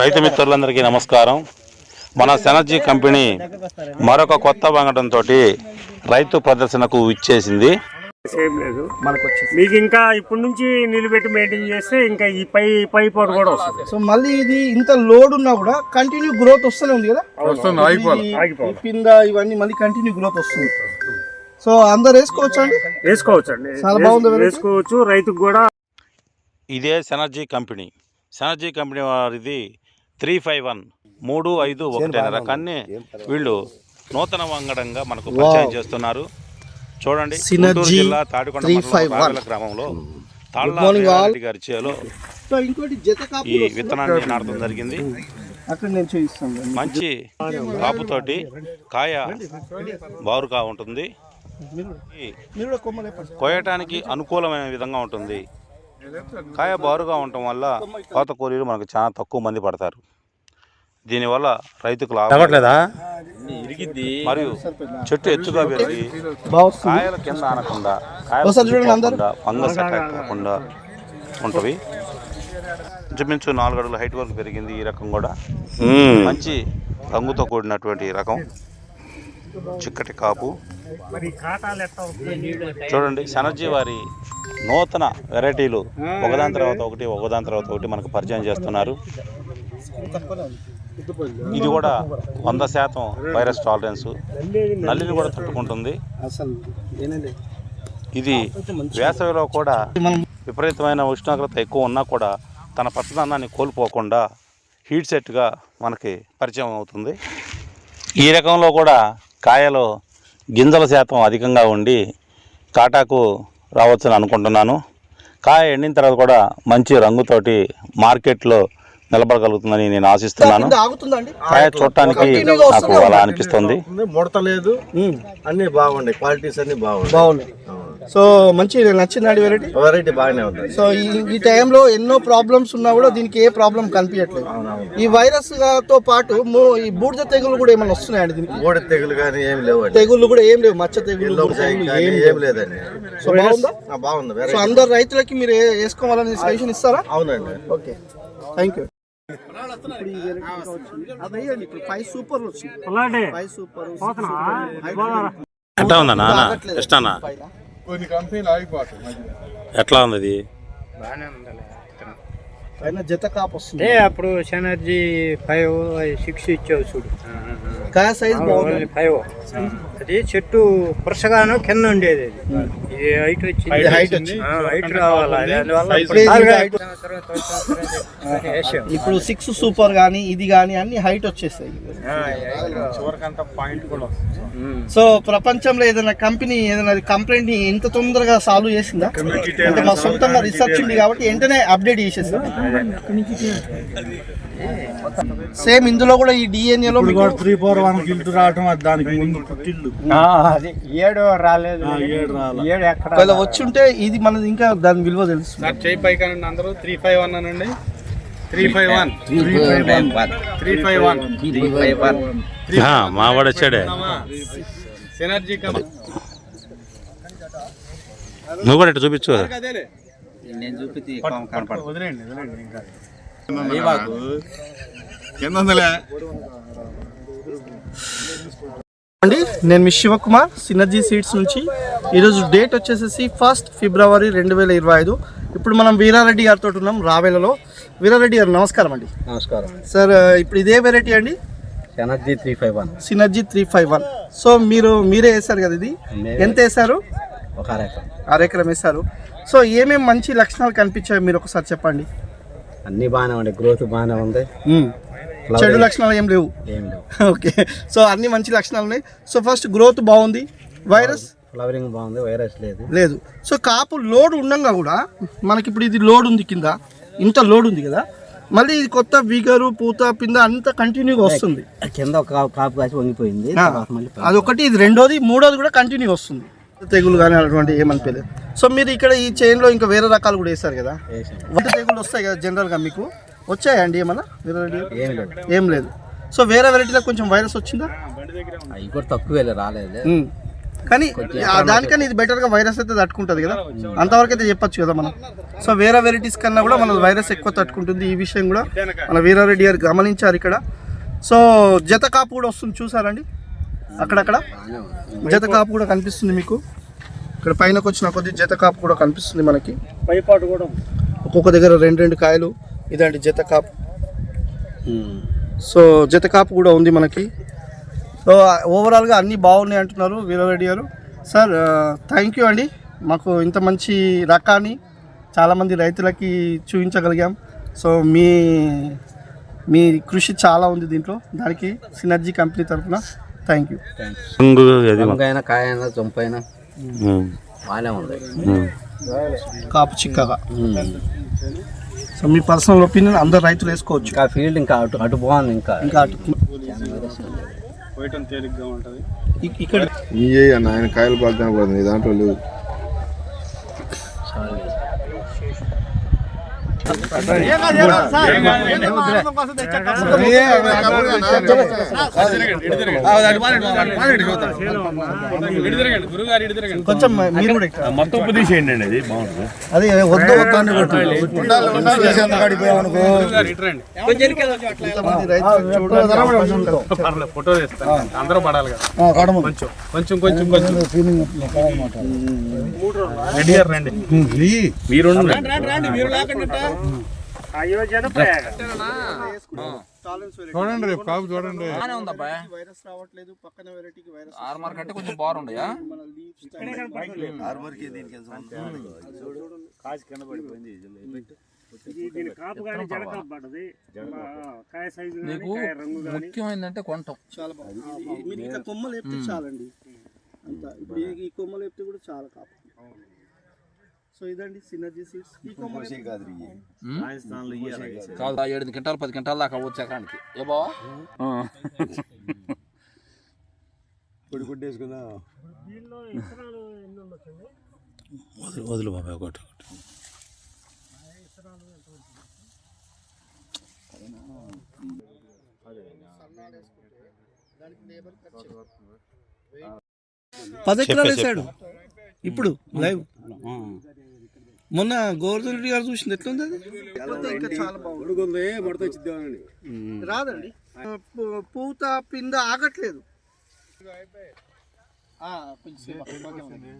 రైతు మిత్రులందరికీ నమస్కారం. మన సెనర్జీ కంపెనీ మరొక కొత్త వంగడంతో రైతు ప్రదర్శనకు ఇచ్చేసింది ఏం లేదు. మనకు వచ్చింది మీకు ఇంకా ఇప్పటి నుంచి నిలబెట్టి మెయింటైన్ చేస్తే ఇంకా ఈ పై పై పొర కూడా వస్తుంది. సో మళ్ళీ ఇది ఇంత లోడ్ ఉన్నా కూడా కంటిన్యూ గ్రోత్ వస్తూనే ఉంది కదా? వస్తుంది పింద ఇవన్నీ మళ్ళీ కంటిన్యూ గ్రోత్ వస్తుంది. సో అందరు వేసుకోవచ్చు అండి? వేసుకోవచ్చు అండి. చాలా బాగుంది. వేసుకోవచ్చు రైతుకు కూడా. ఇదే సెనర్జీ కంపెనీ. సెనర్జీ కంపెనీ వారిది త్రీ ఫైవ్ వన్ మూడు ఐదు ఒకటి అనే రకాన్ని వీళ్ళు నూతన వంగడంగా మనకు పరిచయం చేస్తున్నారు. చూడండి గుంటూరు జిల్లా తాడికొండ 351. మండలం రావెల గ్రామంలో తాళ్ళ morning all. వీరారెడ్డి గారి చేలో సో ఇంకోటి జత ఈ విత్తనాన్ని నాటడం జరిగింది. అక్కడ నేను చూపిస్తాను. మంచి కాపుతోటి కాయ బారుగా ఉంటుంది. కోయటానికి అనుకూలమైన విధంగా ఉంటుంది. కాయ బారుగా ఉండటం వల్ల కోత కూలీలు మనకు చాలా తక్కువ మంది పడతారు. దీనివల్ల రైతుకు లాభం మరియు చెట్టు ఎత్తుగా పెరిగి కాయల కింద అందరూ. కుళ్ళిపోకుండా, ఫంగస్ అటాక్ కాకుండా ఉంటవి. ఇంచుమించు నాలుగు అడుగుల హైట్ వరకు పెరిగింది ఈ రకం కూడా. మంచి రంగుతో కూడినటువంటి రకం. చిక్కటి కాపు. చూడండి సనర్జీ వారి నూతన వెరైటీలు. ఒకదాని తర్వాత ఒకటి ఒకదాని తర్వాత ఒకటి మనకు పరిచయం చేస్తున్నారు. ఇది కూడా వంద శాతం వైరస్ టాలరెన్స్. నల్లిని కూడా తట్టుకుంటుంది. ఇది వేసవిలో కూడా విపరీతమైన ఉష్ణోగ్రత ఎక్కువ ఉన్నా కూడా తన పచ్చదనాన్ని కోల్పోకుండా హీట్ సెట్గా మనకి పరిచయం అవుతుంది. ఈ రకంలో కూడా కాయలో గింజల శాతం అధికంగా ఉండి కాటాకు రావచ్చని అనుకుంటున్నాను. కాయ ఎండిన తర్వాత కూడా మంచి రంగుతోటి మార్కెట్లో నిలబడగలుగుతుందని నేను ఆశిస్తున్నాను. కాయ చూడటానికి నాకు అలా. అనిపిస్తుంది. ముడత లేదు అన్ని బాగున్నాయి. క్వాలిటీస్ అన్ని బాగున్నాయి. బాగుంది సో మంచి నచ్చిందండి వెరైటీ వెరైటీ బాగానే ఉంది. సో ఈ ఈ టైంలో ఎన్నో ప్రాబ్లమ్స్ ఉన్నా కూడా దీనికి ఏ ప్రాబ్లం కనిపించట్లేదు. ఈ వైరస్తో పాటు ఈ బూడిద తెగులు కూడా ఏమైనా వస్తున్నాయండి దీనికి? గోడ తెగులు కానీ ఏం లేవండి. తెగుళ్ళు కూడా ఏం లేవు. మచ్చ తెగులు ఏం లేదండి. సో బాగుందా? బాగుంది. సో అందరు రైతులకి మీరు వేసుకోవాలని సజెషన్ ఇస్తారా? అవునండి. ఓకే థ్యాంక్ యూ అది ఫైవ్ సూపర్ వచ్చింది అలాంటి ఫైవ్ సూపర్ పోతున్నా? ఎట్లా ఉందా నాన్న ఇష్టానా కొన్ని కంపెనీలు ఆగిపోతాయి ఎట్లా ఉంది ఇది పైన జత కాపు వస్తుంది. అప్పుడు ఎనర్జీ ఫైవ్ సిక్స్ ఇచ్చావు చూడు. కాయ సైజ్ బాగుంది. ఫైవ్ అది చెట్టు పురుషగాను కింద ఉండేది ఇది హైట్ వచ్చింది. ఆ, హైట్ రావాలి? ఇప్పుడు సిక్స్ సూపర్ కానీ ఇది కానీ అన్ని హైట్ వచ్చేసాయి. సో ప్రపంచంలో ఏదైనా కంపెనీ ఏదైనా కంప్లైంట్ని ఇంత తొందరగా సాల్వ్ చేసిందా? అంటే మా సొంతంగా రీసెర్చ్ ఉంది కాబట్టి వెంటనే అప్డేట్ చేసేసాం సేమ్ ఇందులో కూడా ఈ DNA లో మీకు త్రీ ఫోర్ వన్ గిల్ట్ రావటం అది దానికి ముందు అది ఏడు రాలేదు. ఏడు ఎక్కడ ఒకవేళ వచ్చి ఉంటే ఇది మనది ఇంకా దాని విలువ తెలుసు సార్ చేయి పైకానండి అందరూ. త్రీ ఫైవ్ వన్ అనండి. Three five one. Three five one. మా వాడు వచ్చాడే సినర్జీ కంపెనీ నువ్వు కూడా చూపించు వదిలేండి ఇంకా. అండి. నేను మీ శివకుమార్ సినర్జీ సీడ్స్ నుంచి. ఈరోజు డేట్ వచ్చేసేసి ఫస్ట్ ఫిబ్రవరి రెండు వేల ఇరవై ఐదు. ఇప్పుడు మనం వీరారెడ్డి గారితో ఉన్నాం రావేలలో. వీరారెడ్డి గారు నమస్కారం అండి. నమస్కారం. సార్ ఇప్పుడు ఇదే వెరైటీ అండి? Energy three five one synergy three five one so మీరు మీరే వేశారు కదా ఇది? ఎంత వేశారు? ఒక అరెకరం అరెకరం వేశారు. సో ఏమేమి మంచి లక్షణాలు కనిపించాయి? మీరు ఒకసారి చెప్పండి. అన్ని బాగానే ఉంది గ్రోత్ బాగానే ఉంది. చెడు లక్షణాలు ఏం లేవు. ఓకే. సో అన్ని మంచి లక్షణాలు ఉన్నాయి. సో ఫస్ట్ గ్రోత్ బాగుంది. వైరస్? ఫ్లవరింగ్ బాగుంది వైరస్ లేదు. లేదు. సో కాపు లోడ్ ఉండగా కూడా మనకి ఇప్పుడు ఇది లోడ్ ఉంది కింద. ఇంత లోడ్ ఉంది కదా. మళ్ళీ ఇది కొత్త విగరు పూత పింద అంత కంటిన్యూగా వస్తుంది. కింద ఒక కాపు- కాసి వంగిపోయింది అదొకటి ఇది రెండోది మూడోది కూడా కంటిన్యూ వస్తుంది. తెగులు కానీ అటువంటి ఏమనిపించలేదు సో మీరు ఇక్కడ ఈ చైన్లో ఇంకా వేరే రకాలు కూడా వేస్తారు కదా. వంట తెగులు వస్తాయి కదా జనరల్గా మీకు. వచ్చాయండి ఏమన్నా? ఏం లేదు. ఏం లేదు. సో వేరే వెరైటీలో కొంచెం వైరస్ వచ్చిందా? అవి కూడా తక్కువ రాలేదు. కానీ ఆ దానికన్నా ఇది బెటర్గా వైరస్ అయితే తట్టుకుంటుంది కదా? అంతవరకు అయితే చెప్పొచ్చు కదా మనం. సో వేరే వెరైటీస్ కన్నా కూడా మన వైరస్ ఎక్కువ తట్టుకుంటుంది ఈ విషయం కూడా. మన వీరారెడ్డి గారు గమనించారు ఇక్కడ. సో జత కాపు కూడా వస్తుంది చూసారండి? అక్కడక్కడ. జత కాపు కూడా కనిపిస్తుంది మీకు. ఇక్కడ పైనకి వచ్చిన కొద్ది జత కాపు కూడా కనిపిస్తుంది మనకి. పైపాటు కూడా ఒక్కొక్క దగ్గర రెండు రెండు కాయలు. ఇదండి జత కాపు. సో జత కాపు కూడా ఉంది మనకి. సో ఓవరాల్గా అన్నీ బాగున్నాయి అంటున్నారు వీరారెడ్డి గారు. సార్ థ్యాంక్ యూ అండి. మాకు ఇంత మంచి రకాన్ని చాలామంది రైతులకి చూపించగలిగాం. సో మీ మీ కృషి చాలా ఉంది దీంట్లో. దానికి సినర్జీ కంపెనీ తరఫున థ్యాంక్ యూ వంకాయన కాయన చంపైన ఉమ్, బాగానే ఉంది. ఉమ్. కాపు చిక్కగా. సో మీ పర్సనల్ ఒపీనియన్ అందరు రైతులు వేసుకోవచ్చు. ఇంకా ఫీల్డ్ ఇంకా అటు అటు బాగుంది ఇంకా. ఇంకా అటు పోయటం తేలిగ్గా ఉంటుంది ఇక్- ఇక్కడ నీ అన్న ఆయన కాయలు బాగా కనపడుతుంది దాంట్లో లేవు. కొంచెం మీరు. మొత్తం ఉపదేశం అండి అది బాగుంటుంది. అదే వద్దు వద్దు అని. ఫోటో తీస్తాను అందరూ పడాలి కదా కొంచెం కొంచెం. కొంచెం కొంచెం రెడీ గారు రండి. మీరు అయోధ్యను ప్రయాగ చూడండి రేపు కాపు చూడండి. వైరస్ రావట్లేదు పక్కన వెరైటీకి వైరస్ అంటే కొంచెం నీకు రంగు కానీ ముఖ్యమైనదంటే కొంటాం. చాలా బాగుంది. మీరు ఇంకా కొమ్మలు వేపితే చాలండి. అంత ఇప్పుడు ఈ- ఈ కొమ్మలు వేపితే కూడా చాలా కాపు. సో ఇదండి సినర్జీ సీడ్స్. కాదు ఏడు క్వింటాలు పది క్వింటాల దాకా అవ్వచ్చు ఎకరానికి. ఏ బావా? ఎన్ని ఉండొచ్చండి? వదులు వదులు బాబాయ్ ఒకటి ఒకటి. పది ఎకరాలు వేసాడు. ఇప్పుడు లైవ్. మొన్న గోవర్ధన్ రెడ్డి గారు చూసింది ఎట్లుంది అది? ఇంకా చాలా బాగుంది. రాదండి. పూత పింద ఆగట్లేదు. కొంచెం ఉంది.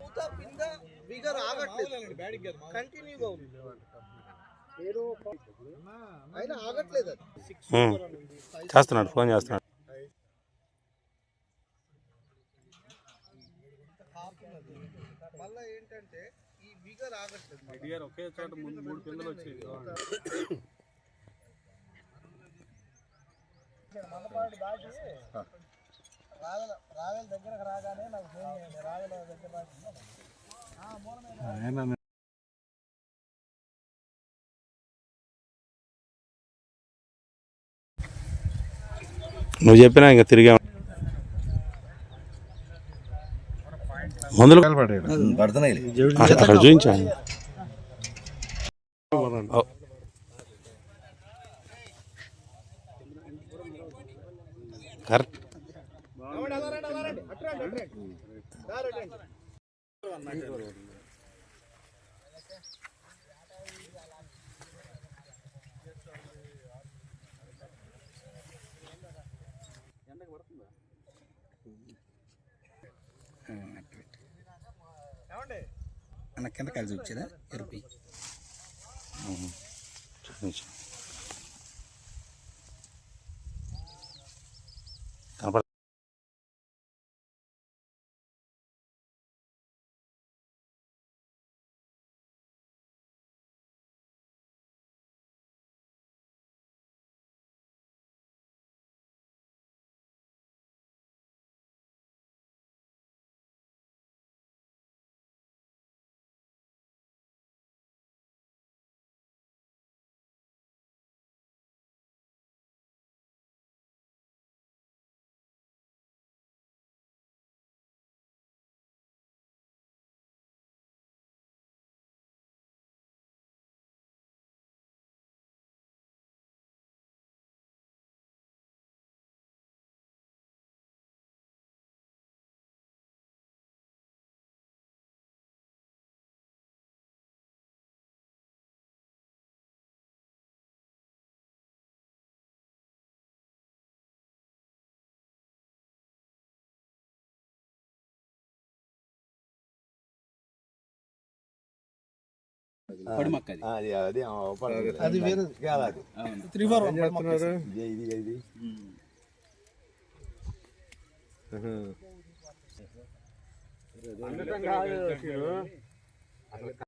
పూత పింద బిగర్ ఆగట్లేదు. కంటిన్యూగా ఉంది. అయినా ఆగట్లేదు అది. చేస్తున్నాడు ఫోన్ చేస్తున్నాడు. మళ్ళీ ఏంటంటే ఈ బిగర్ ఆగట్లేదు ఒకే చోట ముందు మూడు పిందలు వచ్చేది రాగల దగ్గరకు రాగానే నాకు ఫోన్ చేయండి. రాగల దగ్గర నువ్వు చెప్పినా ఇంకా తిరిగా మందులు పడుతున్నాయి అక్కడ అక్కడ చూపించాను కరెక్ట్. అన్న కింద కలిసి వచ్చేదా ఎరుపి. చూపించాను అది అది. అది ఆ, పడుతుంది. అది వేరే అది. త్రీ ఫోర్ ఇది ఇది అందుకని కాదు